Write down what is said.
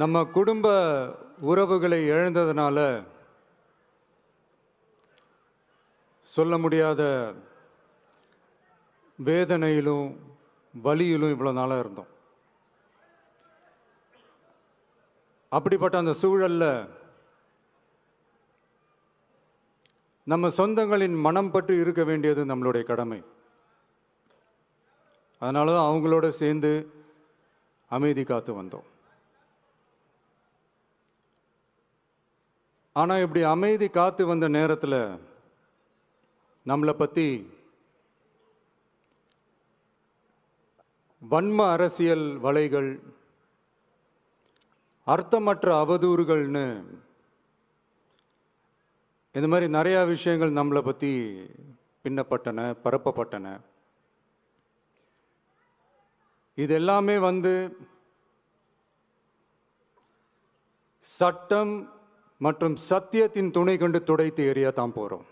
நம்ம குடும்ப உறவுகளை இழந்ததுனால சொல்ல முடியாத வேதனையிலும் வலியிலும் இவ்வளோ நாளாக இருந்தோம். அப்படிப்பட்ட அந்த சூழலில் நம்ம சொந்தங்களின் மனம் பற்றி இருக்க வேண்டியது நம்மளுடைய கடமை. அதனால தான் அவங்களோட சேர்ந்து அமைதி காத்து வந்தோம். ஆனால் இப்படி அமைதி காத்து வந்த நேரத்தில் நம்மளை பற்றி வன்ம அரசியல் வலைகள் அர்த்தமற்ற அவதூறுகள்னு இந்த மாதிரி நிறையா விஷயங்கள் நம்மளை பற்றி பின்னப்பட்டன பரப்பப்பட்டன. இது எல்லாமே வந்து சட்டம் மற்றும் சத்தியத்தின் துணை கொண்டு துடைத்து எறிய தான் போகிறோம்